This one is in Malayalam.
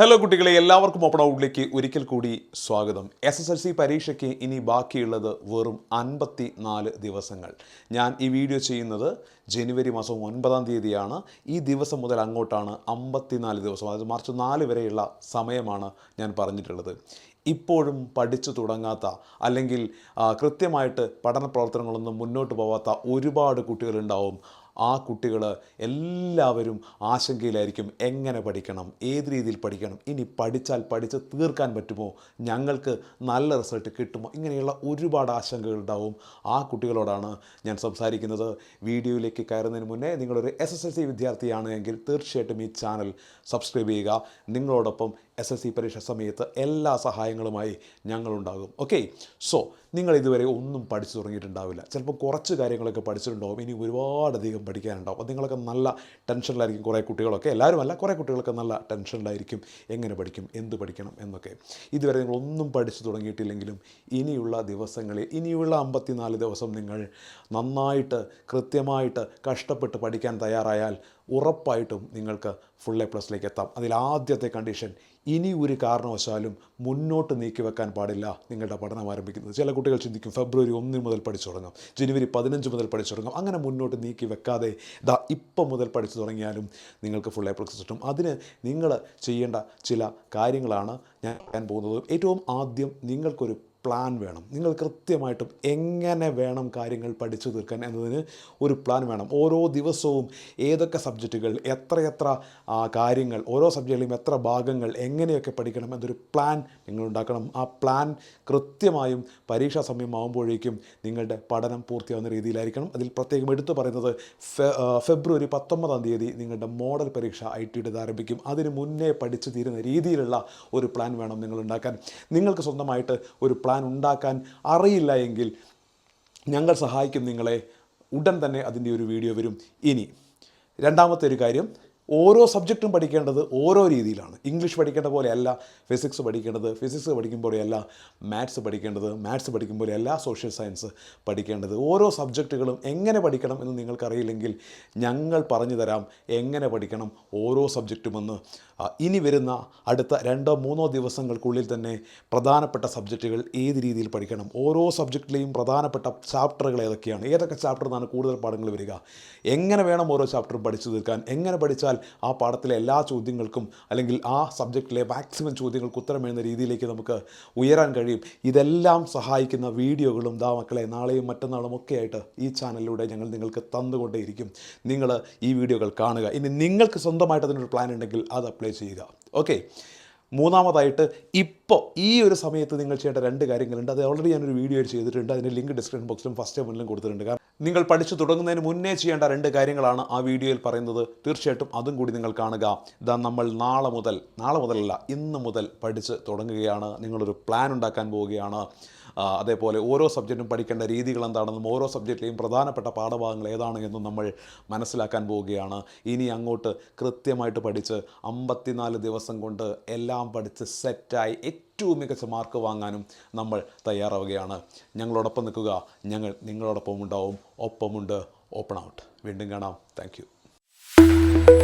ഹലോ കുട്ടികളെ. എല്ലാവർക്കും ഓപ്പൺ ഔട്ടിലേക്ക് ഒരിക്കൽ കൂടി സ്വാഗതം. എസ് എസ് എൽ സി പരീക്ഷയ്ക്ക് ഇനി ബാക്കിയുള്ളത് വെറും അൻപത്തി നാല് ദിവസങ്ങൾ. ഞാൻ ഈ വീഡിയോ ചെയ്യുന്നത് ജനുവരി മാസം ഒൻപതാം തീയതിയാണ്. ഈ ദിവസം മുതൽ അങ്ങോട്ടാണ് അമ്പത്തിനാല് ദിവസം അതായത് മാർച്ച് നാല് വരെയുള്ള സമയമാണ് ഞാൻ പറഞ്ഞിട്ടുള്ളത്. ഇപ്പോഴും പഠിച്ചു തുടങ്ങാത്ത അല്ലെങ്കിൽ കൃത്യമായിട്ട് പഠന പ്രവർത്തനങ്ങളൊന്നും മുന്നോട്ട് പോവാത്ത ഒരുപാട് കുട്ടികളുണ്ടാവും. ആ കുട്ടികൾ എല്ലാവരും ആശങ്കയിലായിരിക്കും. എങ്ങനെ പഠിക്കണം? ഏത് രീതിയിൽ പഠിക്കണം? ഇനി പഠിച്ചാൽ പഠിച്ച് തീർക്കാൻ പറ്റുമോ? ഞങ്ങൾക്ക് നല്ല റിസൾട്ട് കിട്ടുമോ? ഇങ്ങനെയുള്ള ഒരുപാട് ആശങ്കകൾ ഉണ്ടാവും. ആ കുട്ടികളോടാണ് ഞാൻ സംസാരിക്കുന്നത്. വീഡിയോയിലേക്ക് കയറുന്നതിന് മുന്നേ നിങ്ങളൊരു എസ് എസ് എൽ സി വിദ്യാർത്ഥിയാണ് എങ്കിൽ തീർച്ചയായിട്ടും ഈ ചാനൽ സബ്സ്ക്രൈബ് ചെയ്യുക. നിങ്ങളോടൊപ്പം എസ് എസ് സി പരീക്ഷ സമയത്ത് എല്ലാ സഹായങ്ങളുമായി ഞങ്ങളുണ്ടാകും. ഓക്കെ സോ നിങ്ങൾ ഇതുവരെ ഒന്നും പഠിച്ചു തുടങ്ങിയിട്ടുണ്ടാവില്ല. ചിലപ്പോൾ കുറച്ച് കാര്യങ്ങളൊക്കെ പഠിച്ചിട്ടുണ്ടാവും. ഇനി ഒരുപാടധികം പഠിക്കാനുണ്ടാവും. അപ്പോൾ നിങ്ങളൊക്കെ നല്ല ടെൻഷനിലായിരിക്കും കുറേ കുട്ടികളൊക്കെ. എല്ലാവരും അല്ല കുറേ കുട്ടികളൊക്കെ നല്ല ടെൻഷനിലായിരിക്കും. എങ്ങനെ പഠിക്കും? എന്ത് പഠിക്കണം? എന്നൊക്കെ. ഇതുവരെ നിങ്ങൾ ഒന്നും പഠിച്ചു തുടങ്ങിയിട്ടില്ലെങ്കിലും ഇനിയുള്ള ദിവസങ്ങളിൽ ഇനിയുള്ള അമ്പത്തിനാല് ദിവസം നിങ്ങൾ നന്നായിട്ട് കൃത്യമായിട്ട് കഷ്ടപ്പെട്ട് പഠിക്കാൻ തയ്യാറായാൽ ഉറപ്പായിട്ടും നിങ്ങൾക്ക് ഫുൾ എ പ്ലസിലേക്ക് എത്താം. അതിൽ ആദ്യത്തെ കണ്ടീഷൻ ഇനി ഒരു കാരണവശാലും മുന്നോട്ട് നീക്കി വെക്കാൻ പാടില്ല നിങ്ങളുടെ പഠനം ആരംഭിക്കുന്നത്. ചില കുട്ടികൾ ചിന്തിക്കും ഫെബ്രുവരി ഒന്നിന് മുതൽ പഠിച്ചു തുടങ്ങാം ജനുവരി പതിനഞ്ച് മുതൽ പഠിച്ചു തുടങ്ങാം അങ്ങനെ മുന്നോട്ട് നീക്കി വെക്കാതെ ദാ ഇപ്പം മുതൽ പഠിച്ചു തുടങ്ങിയാലും നിങ്ങൾക്ക് ഫുൾ എ പ്ലസ് കിട്ടും. അതിന് നിങ്ങൾ ചെയ്യേണ്ട ചില കാര്യങ്ങളാണ് ഞാൻ പറയാൻ പോകുന്നത്. ഏറ്റവും ആദ്യം നിങ്ങൾക്കൊരു പ്ലാൻ വേണം. നിങ്ങൾ കൃത്യമായിട്ടും എങ്ങനെ വേണം കാര്യങ്ങൾ പഠിച്ചു തീർക്കാൻ എന്നതിന് ഒരു പ്ലാൻ വേണം. ഓരോ ദിവസവും ഏതൊക്കെ സബ്ജക്റ്റുകൾ എത്രയെത്ര കാര്യങ്ങൾ ഓരോ സബ്ജക്റ്റിലും എത്ര ഭാഗങ്ങൾ എങ്ങനെയൊക്കെ പഠിക്കണം എന്നൊരു പ്ലാൻ നിങ്ങൾ ഉണ്ടാക്കണം. ആ പ്ലാൻ കൃത്യമായും പരീക്ഷാ സമയമാകുമ്പോഴേക്കും നിങ്ങളുടെ പഠനം പൂർത്തിയാവുന്ന രീതിയിലായിരിക്കണം. അതിൽ പ്രത്യേകം എടുത്തു പറയുന്നത് ഫെബ്രുവരി പത്തൊമ്പതാം തീയതി നിങ്ങളുടെ മോഡൽ പരീക്ഷ ഐ ടിയുടേത് ആരംഭിക്കും. അതിന് മുന്നേ പഠിച്ചു തീരുന്ന രീതിയിലുള്ള ഒരു പ്ലാൻ വേണം നിങ്ങൾ ഉണ്ടാക്കാൻ. നിങ്ങൾക്ക് സ്വന്തമായിട്ട് ഒരു പ്ലാൻ ഉണ്ടാക്കാൻ അറിയില്ല എങ്കിൽ ഞങ്ങൾ സഹായിക്കും നിങ്ങളെ. ഉടൻ തന്നെ അതിന്റെ ഒരു വീഡിയോ വരും. ഇനി രണ്ടാമത്തെ ഒരു കാര്യം ഓരോ സബ്ജക്റ്റും പഠിക്കേണ്ടത് ഓരോ രീതിയിലാണ്. ഇംഗ്ലീഷ് പഠിക്കേണ്ട പോലെയല്ല ഫിസിക്സ് പഠിക്കേണ്ടത് ഫിസിക്സ് പഠിക്കും പോലെയല്ല മാത്സ് പഠിക്കേണ്ടത് മാത്സ് പഠിക്കും പോലെയല്ല സോഷ്യൽ സയൻസ് പഠിക്കേണ്ടത്. ഓരോ സബ്ജക്റ്റുകളും എങ്ങനെ പഠിക്കണം എന്ന് നിങ്ങൾക്കറിയില്ലെങ്കിൽ ഞങ്ങൾ പറഞ്ഞു തരാം എങ്ങനെ പഠിക്കണം ഓരോ സബ്ജക്റ്റുമെന്ന്. ഇനി വരുന്ന അടുത്ത രണ്ടോ മൂന്നോ ദിവസങ്ങൾക്കുള്ളിൽ തന്നെ പ്രധാനപ്പെട്ട സബ്ജക്റ്റുകൾ ഏത് രീതിയിൽ പഠിക്കണം ഓരോ സബ്ജക്റ്റിലെയും പ്രധാനപ്പെട്ട ചാപ്റ്ററുകൾ ഏതൊക്കെയാണ് ഏതൊക്കെ ചാപ്റ്ററിൽ നിന്നാണ് കൂടുതൽ പാഠങ്ങൾ വരിക എങ്ങനെ വേണം ഓരോ ചാപ്റ്ററും പഠിച്ചു തീർക്കാൻ എങ്ങനെ പഠിച്ചാൽ ആ പാഠത്തിലെ എല്ലാ ചോദ്യങ്ങൾക്കും അല്ലെങ്കിൽ ആ സബ്ജക്റ്റിലെ മാക്സിമം ചോദ്യങ്ങൾക്ക് ഉത്തരം എഴുതുന്ന രീതിയിലേക്ക് നമുക്ക് ഉയരാൻ കഴിയും. ഇതെല്ലാം സഹായിക്കുന്ന വീഡിയോകളും ദാ മക്കളെ നാളെയും മറ്റന്നാളും ഒക്കെ ആയിട്ട് ഈ ചാനലിലൂടെ ഞങ്ങൾ നിങ്ങൾക്ക് തന്നുകൊണ്ടേയിരിക്കും. നിങ്ങൾ ഈ വീഡിയോകൾ കാണുക. ഇനി നിങ്ങൾക്ക് സ്വന്തമായിട്ട് അതിനൊരു പ്ലാൻ ഉണ്ടെങ്കിൽ അത് അപ്ലൈ ചെയ്യുക. ഓക്കെ മൂന്നാമതായിട്ട് ഇപ്പോൾ ഈ ഒരു സമയത്ത് നിങ്ങൾ ചെയ്യേണ്ട രണ്ട് കാര്യങ്ങളുണ്ട്. അത് ഓൾറെഡി ഞാനൊരു വീഡിയോ ചെയ്തിട്ടുണ്ട്. അതിന്റെ ലിങ്ക് ഡിസ്ക്രിപ്ഷൻ ബോക്സിലും ഫസ്റ്റ് മുന്നിലും കൊടുത്തിട്ടുണ്ട്. നിങ്ങൾ പഠിച്ചു തുടങ്ങുന്നതിന് മുന്നേ ചെയ്യേണ്ട രണ്ട് കാര്യങ്ങളാണ് ആ വീഡിയോയിൽ പറയുന്നത്. തീർച്ചയായിട്ടും അതും കൂടി നിങ്ങൾ കാണുക. ഇതാ നമ്മൾ നാളെ മുതൽ നാളെ മുതലല്ല ഇന്ന് മുതൽ പഠിച്ച് തുടങ്ങുകയാണ്. നിങ്ങളൊരു പ്ലാൻ ഉണ്ടാക്കാൻ പോവുകയാണ്. അതേപോലെ ഓരോ സബ്ജക്റ്റും പഠിക്കേണ്ട രീതികൾ എന്താണെന്നും ഓരോ സബ്ജക്റ്റിലെയും പ്രധാനപ്പെട്ട പാഠഭാഗങ്ങൾ ഏതാണ് എന്നും നമ്മൾ മനസ്സിലാക്കാൻ പോവുകയാണ്. ഇനി അങ്ങോട്ട് കൃത്യമായിട്ട് പഠിച്ച് അമ്പത്തിനാല് ദിവസം കൊണ്ട് എല്ലാം പഠിച്ച് സെറ്റായി ഏറ്റവും മികച്ച മാർക്ക് വാങ്ങാനും നമ്മൾ തയ്യാറാവുകയാണ്. ഞങ്ങളോടൊപ്പം നിൽക്കുക. ഞങ്ങൾ നിങ്ങളോടൊപ്പം ഉണ്ടാവും ഒപ്പമുണ്ട്. Open out. വീണ്ടും കാണാം. താങ്ക്